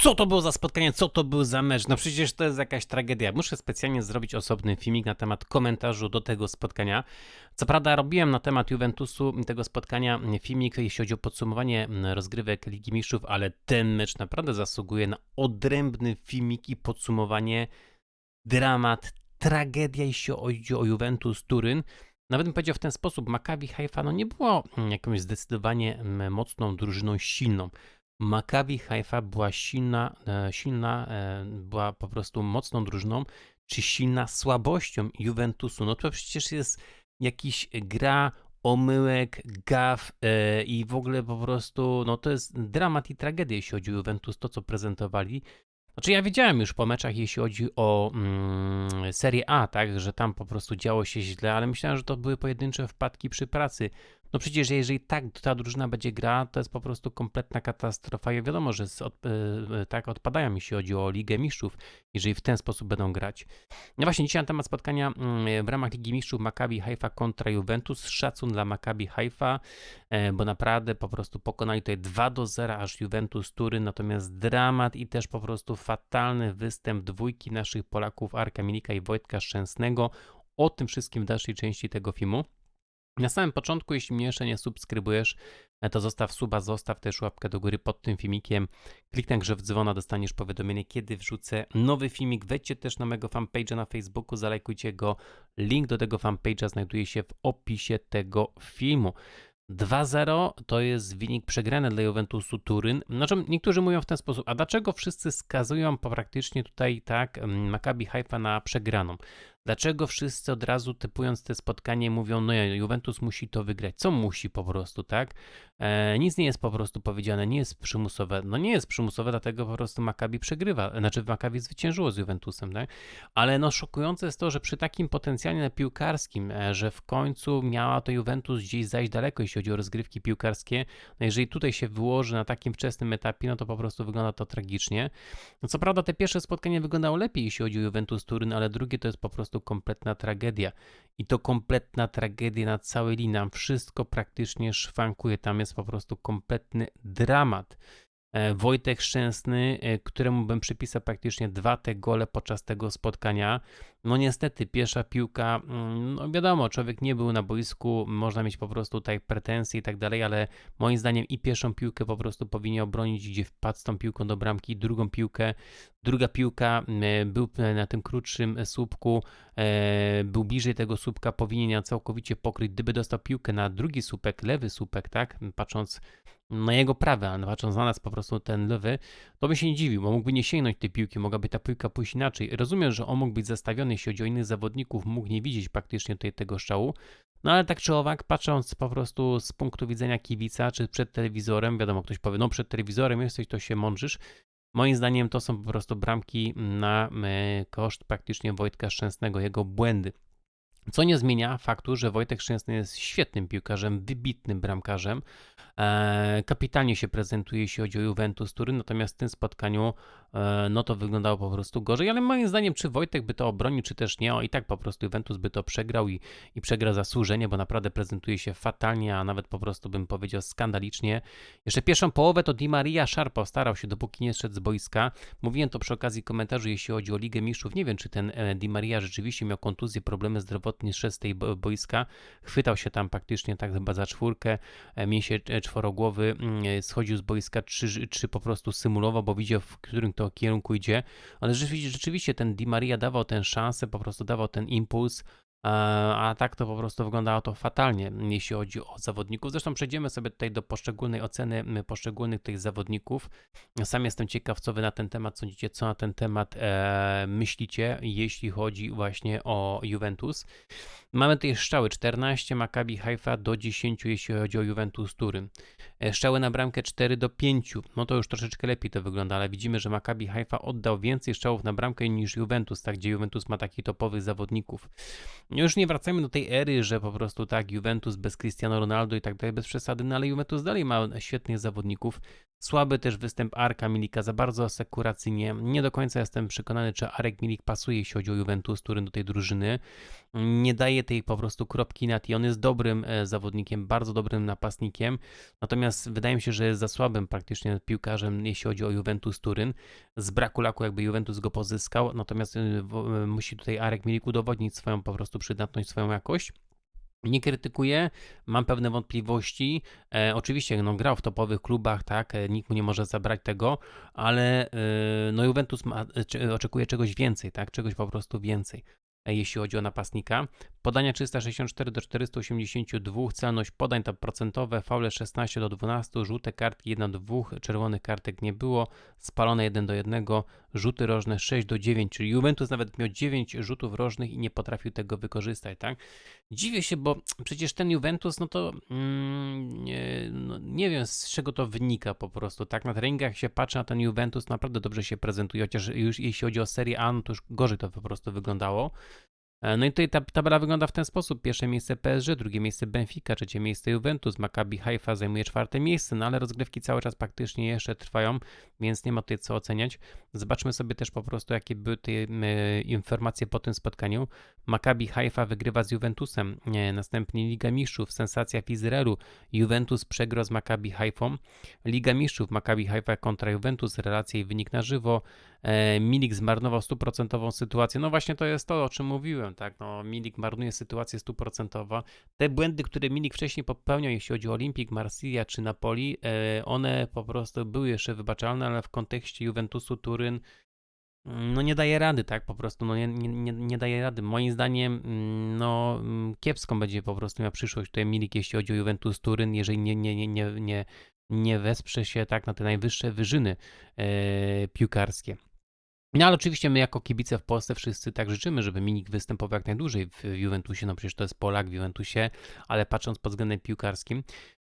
Co to było za spotkanie? Co to był za mecz? No przecież to jest jakaś tragedia. Muszę specjalnie zrobić osobny filmik na temat komentarzu do tego spotkania. Co prawda robiłem na temat Juventusu tego spotkania filmik, jeśli chodzi o podsumowanie rozgrywek Ligi Mistrzów, ale ten mecz naprawdę zasługuje na odrębny filmik i podsumowanie. Dramat, tragedia, jeśli chodzi o Juventus Turyn. Nawet bym powiedział w ten sposób, Maccabi Haifa no nie było jakąś zdecydowanie mocną drużyną silną. Maccabi Haifa była silna, e, silna, e, była po prostu mocną drużyną, czy silna słabością Juventusu. No to przecież jest jakiś gra, omyłek, gaf e, i w ogóle po prostu, no to jest dramat i tragedia, jeśli chodzi o Juventus, to co prezentowali. Znaczy ja wiedziałem już po meczach, jeśli chodzi o mm, Serię A, tak, że tam po prostu działo się źle, ale myślałem, że to były pojedyncze wpadki przy pracy. No przecież jeżeli tak ta drużyna będzie grała, to jest po prostu kompletna katastrofa. I wiadomo, że od, yy, tak odpadają, jeśli chodzi o Ligę Mistrzów, jeżeli w ten sposób będą grać. No właśnie, dzisiaj na temat spotkania yy, w ramach Ligi Mistrzów Maccabi Haifa kontra Juventus. Szacun dla Maccabi Haifa, yy, bo naprawdę po prostu pokonali tutaj 2 do 0 aż Juventus Tury, natomiast dramat i też po prostu fatalny występ dwójki naszych Polaków Arka Milika i Wojtka Szczęsnego. O tym wszystkim w dalszej części tego filmu. Na samym początku, jeśli mnie jeszcze nie subskrybujesz, e, to zostaw suba, zostaw też łapkę do góry pod tym filmikiem. Kliknij grze w dzwona, dostaniesz powiadomienie, kiedy wrzucę nowy filmik. Wejdźcie też na mojego fanpage'a na Facebooku, zalajkujcie go. Link do tego fanpage'a znajduje się w opisie tego filmu. 2-0 to jest wynik przegrany dla Juventusu Turyn. Znaczy, niektórzy mówią w ten sposób, a dlaczego wszyscy skazują praktycznie tutaj tak Maccabi Haifa na przegraną? Dlaczego wszyscy od razu typując te spotkanie mówią, no Juventus musi to wygrać? Co musi po prostu, tak? E, nic nie jest po prostu powiedziane, nie jest przymusowe. No nie jest przymusowe, dlatego po prostu Maccabi przegrywa, znaczy Maccabi zwyciężyło z Juventusem, tak? Ale no szokujące jest to, że przy takim potencjale piłkarskim, e, że w końcu miała to Juventus gdzieś zajść daleko, jeśli chodzi o rozgrywki piłkarskie, no jeżeli tutaj się wyłoży na takim wczesnym etapie, no to po prostu wygląda to tragicznie. No co prawda te pierwsze spotkanie wyglądało lepiej, jeśli chodzi o Juventus Turyn, ale drugie to jest po prostu kompletna tragedia. I to kompletna tragedia na całej linii. Wszystko praktycznie szwankuje. Tam jest po prostu kompletny dramat. E, Wojtek Szczęsny, e, któremu bym przypisał praktycznie dwa te gole podczas tego spotkania. No niestety, pierwsza piłka, mm, no wiadomo, człowiek nie był na boisku, można mieć po prostu tutaj pretensje i tak dalej, ale moim zdaniem i pierwszą piłkę po prostu powinien obronić, gdzie wpadł z tą piłką do bramki, drugą piłkę, druga piłka był na tym krótszym słupku, e, był bliżej tego słupka, powinien ją całkowicie pokryć, gdyby dostał piłkę na drugi słupek, lewy słupek, tak, patrząc na jego prawe, a patrząc na nas po prostu ten lewy, to by się nie dziwił, bo mógłby nie sięgnąć tej piłki, mogłaby ta piłka pójść inaczej. Rozumiem, że on mógł być zastawiony, jeśli chodzi o innych zawodników, mógł nie widzieć praktycznie tutaj tego strzału, no ale tak czy owak, patrząc po prostu z punktu widzenia kibica, czy przed telewizorem, wiadomo, ktoś powie, no przed telewizorem jesteś, to się mądrzysz. Moim zdaniem to są po prostu bramki na e, koszt praktycznie Wojtka Szczęsnego, jego błędy. Co nie zmienia faktu, że Wojtek Szczęsny jest świetnym piłkarzem, wybitnym bramkarzem. E, kapitalnie się prezentuje, jeśli chodzi o Juventus Turyn, natomiast w tym spotkaniu no to wyglądało po prostu gorzej, ale moim zdaniem czy Wojtek by to obronił, czy też nie, o i tak po prostu Juventus by to przegrał i, i przegra zasłużenie, bo naprawdę prezentuje się fatalnie, a nawet po prostu bym powiedział skandalicznie. Jeszcze pierwszą połowę to Di Maria Sharp starał się, dopóki nie szedł z boiska. Mówiłem to przy okazji komentarzu, jeśli chodzi o Ligę Mistrzów. Nie wiem, czy ten e, Di Maria rzeczywiście miał kontuzję, problemy zdrowotne, szedł z tej boiska. Chwytał się tam praktycznie tak chyba za czwórkę, mięsie czworogłowy mm, schodził z boiska, czy, czy po prostu symulował, bo widział, w którym to kierunku idzie. Ale rzeczywiście, rzeczywiście ten Di Maria dawał tę szansę, po prostu dawał ten impuls, a tak to po prostu wyglądało to fatalnie, jeśli chodzi o zawodników. Zresztą przejdziemy sobie tutaj do poszczególnej oceny poszczególnych tych zawodników. Sam jestem ciekaw, co wy na ten temat sądzicie, co na ten temat e, myślicie, jeśli chodzi właśnie o Juventus. Mamy tutaj strzały 14 Maccabi Haifa do 10, jeśli chodzi o Juventus Turyn. E, strzały na bramkę 4 do 5. No to już troszeczkę lepiej to wygląda, ale widzimy, że Maccabi Haifa oddał więcej strzałów na bramkę niż Juventus, tak gdzie Juventus ma takich topowych zawodników. Już nie wracajmy do tej ery, że po prostu tak Juventus bez Cristiano Ronaldo i tak dalej, bez przesady, no ale Juventus dalej ma świetnych zawodników. Słaby też występ Arka Milika, za bardzo asekuracyjnie. Nie do końca jestem przekonany, czy Arek Milik pasuje, jeśli chodzi o Juventus Turyn do tej drużyny. Nie daje tej po prostu kropki nad i on jest dobrym e, zawodnikiem, bardzo dobrym napastnikiem. Natomiast wydaje mi się, że jest za słabym praktycznie piłkarzem, jeśli chodzi o Juventus Turyn. Z braku laku jakby Juventus go pozyskał, natomiast e, e, musi tutaj Arek Milik udowodnić swoją po prostu przydatność, swoją jakość. Nie krytykuję, mam pewne wątpliwości. E, oczywiście no, grał w topowych klubach, tak, e, nikt mu nie może zabrać tego, ale e, no, Juventus ma, e, oczekuje czegoś więcej, tak, czegoś po prostu więcej, jeśli chodzi o napastnika. Podania 364 do 482, celność podań to procentowe, faule 16 do 12, żółte kartki 1 do 2, czerwonych kartek nie było, spalone 1 do 1, rzuty rożne 6 do 9, czyli Juventus nawet miał 9 rzutów rożnych i nie potrafił tego wykorzystać, tak? Dziwię się, bo przecież ten Juventus, no to mm, nie wiem z czego to wynika po prostu, tak? Na treningach się patrzy na ten Juventus, naprawdę dobrze się prezentuje, chociaż już jeśli chodzi o Serie A, no to już gorzej to po prostu wyglądało. E, No i tutaj ta tabela wygląda w ten sposób. Pierwsze miejsce PSG, drugie miejsce Benfica, trzecie miejsce Juventus, Maccabi Haifa zajmuje czwarte miejsce, no ale rozgrywki cały czas praktycznie jeszcze trwają, więc nie ma tutaj co oceniać. Zobaczmy sobie też po prostu, jakie były te e, informacje po tym spotkaniu. Maccabi Haifa wygrywa z Juventusem, następnie Liga Mistrzów, sensacja w Izraelu, Juventus przegrał z Maccabi Haifą, Liga Mistrzów, Maccabi Haifa kontra Juventus, relacja i wynik na żywo, Milik zmarnował stuprocentową sytuację, no właśnie to jest to, o czym mówiłem, tak, no Milik marnuje sytuację stuprocentowo, te błędy, które Milik wcześniej popełniał, jeśli chodzi o Olimpik, Marsylia czy Napoli, e, one po prostu były jeszcze wybaczalne, ale w kontekście Juventusu Turyn no nie daje rady, tak? Po prostu no nie, nie, nie, nie daje rady. Moim zdaniem, mm, no mm, kiepską będzie po prostu miała przyszłość tutaj Milik, jeśli chodzi o Juventus Turyn, jeżeli nie, nie, nie, nie, nie, nie wesprze się tak na te najwyższe wyżyny e, piłkarskie. No ale oczywiście my jako kibice w Polsce wszyscy tak życzymy, żeby Milik występował jak najdłużej w Juventusie, no przecież to jest Polak w Juventusie, ale patrząc pod względem piłkarskim,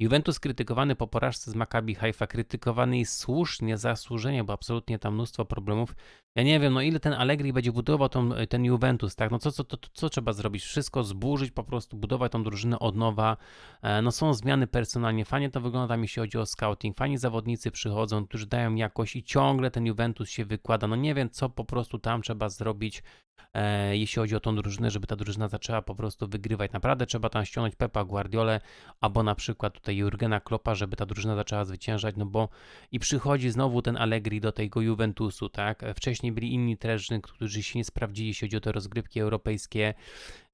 Juventus krytykowany po porażce z Maccabi Haifa, krytykowany i słusznie, zasłużenie, bo absolutnie tam mnóstwo problemów. Ja nie wiem, no ile ten Allegri będzie budował tą, ten Juventus, tak? No co, co, to, co trzeba zrobić? Wszystko zburzyć, po prostu budować tą drużynę od nowa. E, No są zmiany personalnie, fajnie to wygląda tam, jeśli chodzi o scouting. Fajni zawodnicy przychodzą, którzy dają jakość i ciągle ten Juventus się wykłada. No nie wiem, co po prostu tam trzeba zrobić, e, jeśli chodzi o tą drużynę, żeby ta drużyna zaczęła po prostu wygrywać. Naprawdę trzeba tam ściągnąć Pepa Guardiolę albo na przykład tutaj Jurgena Kloppa, żeby ta drużyna zaczęła zwyciężać, no bo i przychodzi znowu ten Allegri do tego Juventusu, tak? Wcześniej byli inni trenerzy, którzy się nie sprawdzili, jeśli chodzi o te rozgrywki europejskie.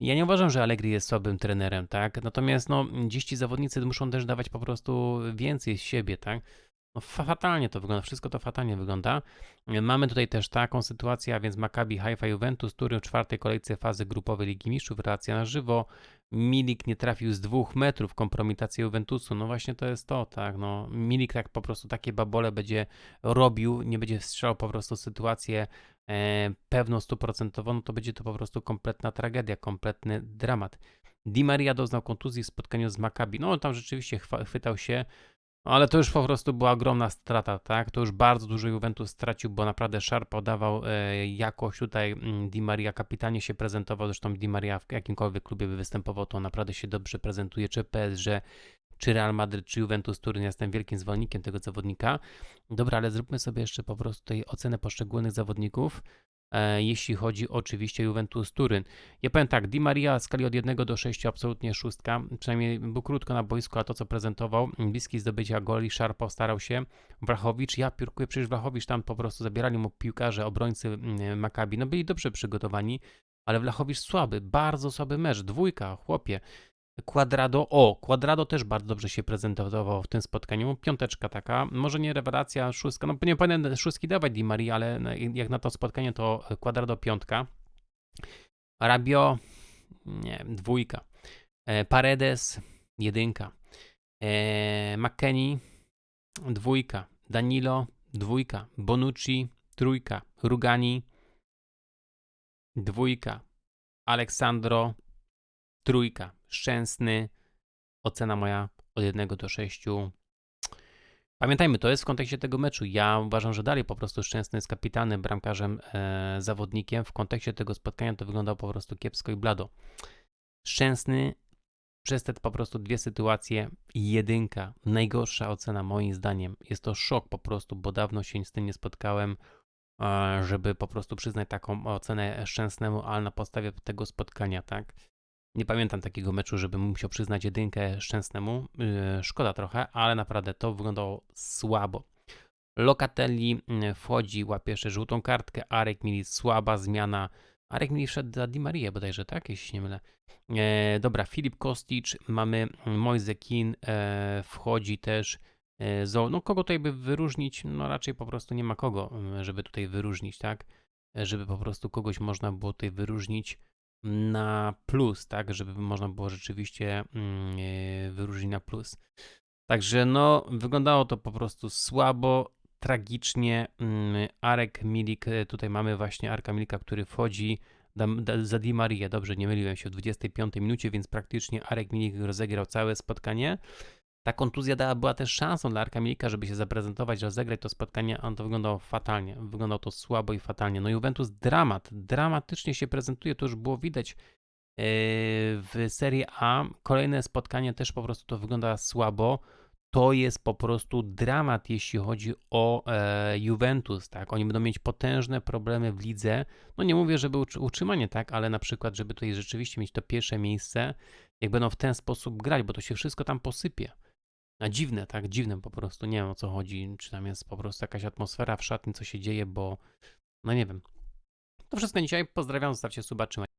Ja nie uważam, że Allegri jest słabym trenerem, tak? Natomiast no, dziś ci zawodnicy muszą też dawać po prostu więcej z siebie, tak? No, fa- fatalnie to wygląda, wszystko to fatalnie wygląda. Mamy tutaj też taką sytuację, a więc Maccabi Haifa Juventus, który w czwartej kolejce fazy grupowej Ligi Mistrzów, relacja na żywo. Milik nie trafił z dwóch metrów, kompromitacja Juventusu. No właśnie to jest to, tak. No, Milik tak po prostu takie babole będzie robił, nie będzie strzelał po prostu sytuację e, pewną stuprocentową, no to będzie to po prostu kompletna tragedia, kompletny dramat. Di Maria doznał kontuzji w spotkaniu z Maccabi. No tam rzeczywiście chwa- chwytał się, ale to już po prostu była ogromna strata, tak? To już bardzo dużo Juventus stracił, bo naprawdę Szar podawał e, jakość tutaj mm, Di Maria kapitanie się prezentował, zresztą Di Maria w jakimkolwiek klubie by występował, to naprawdę się dobrze prezentuje, czy PSG, czy Real Madryt, czy Juventus Turyn. Jestem wielkim zwolennikiem tego zawodnika. Dobra, ale zróbmy sobie jeszcze po prostu tutaj ocenę poszczególnych zawodników, jeśli chodzi oczywiście Juventus Turyn. Ja powiem tak, Di Maria w skali od 1 do 6 absolutnie szóstka, przynajmniej był krótko na boisku, a to co prezentował, bliski zdobycia goli, Szar postarał się, Wrachowicz, ja piórkuję, przecież Wrachowicz tam po prostu zabierali mu piłkarze, obrońcy mm, Maccabi, no byli dobrze przygotowani, ale Wlachowicz słaby, bardzo słaby mecz, dwójka, chłopie. Quadrado, o, Quadrado też bardzo dobrze się prezentował w tym spotkaniu. Piąteczka taka, może nie rewelacja, szóstka, no nie powinien szóstki dawać Di Maria, ale jak na to spotkanie to Quadrado piątka. Rabio, nie, dwójka. E, Paredes, jedynka. E, McKennie, dwójka. Danilo, dwójka. Bonucci, trójka. Rugani, dwójka. Aleksandro, trójka. Szczęsny, ocena moja od 1 do 6. Pamiętajmy, to jest w kontekście tego meczu. Ja uważam, że dalej po prostu Szczęsny jest kapitanem, bramkarzem, e, zawodnikiem. W kontekście tego spotkania to wyglądało po prostu kiepsko i blado. Szczęsny Przez te po prostu dwie sytuacje jedynka, najgorsza ocena moim zdaniem. Jest to szok po prostu, bo dawno się z tym nie spotkałem, e, żeby po prostu przyznać taką ocenę Szczęsnemu, ale na podstawie tego spotkania, tak? Nie pamiętam takiego meczu, żebym musiał przyznać jedynkę Szczęsnemu. Yy, szkoda trochę, ale naprawdę to wyglądało słabo. Lokatelli mm, wchodzi, łapie jeszcze żółtą kartkę. Arek mieli słaba zmiana. Arek mieli wszedł za Di Maria bodajże, tak? Jeśli się nie mylę. E, dobra, Filip Kostic, mamy Moise Kean, e, wchodzi też. E, no kogo tutaj by wyróżnić? No raczej po prostu nie ma kogo, mm, żeby tutaj wyróżnić, tak? E, Żeby po prostu kogoś można było tutaj wyróżnić na plus, tak? Żeby można było rzeczywiście mm, e, wyróżnić na plus. Także no, wyglądało to po prostu słabo, tragicznie. Mm, Arek Milik, e, tutaj mamy właśnie Arka Milika, który wchodzi za Di Maria, dobrze, nie myliłem się, w 25 minucie, więc praktycznie Arek Milik rozegrał całe spotkanie. Ta kontuzja dała, była też szansą dla Arka Milika, żeby się zaprezentować, rozegrać to spotkanie, a to wyglądało fatalnie. Wyglądało to słabo i fatalnie. No Juventus dramat, dramatycznie się prezentuje, to już było widać yy, w Serie A. Kolejne spotkanie też po prostu to wygląda słabo. To jest po prostu dramat, jeśli chodzi o e, Juventus, tak? Oni będą mieć potężne problemy w lidze. No nie mówię, żeby utrz- utrzymanie, tak, ale na przykład, żeby tutaj rzeczywiście mieć to pierwsze miejsce, jak będą w ten sposób grać, bo to się wszystko tam posypie. A dziwne, tak? Dziwne po prostu. Nie wiem o co chodzi. Czy tam jest po prostu jakaś atmosfera w szatni, co się dzieje, bo no nie wiem. To wszystko na dzisiaj. Pozdrawiam, zostawcie suba, trzymajcie.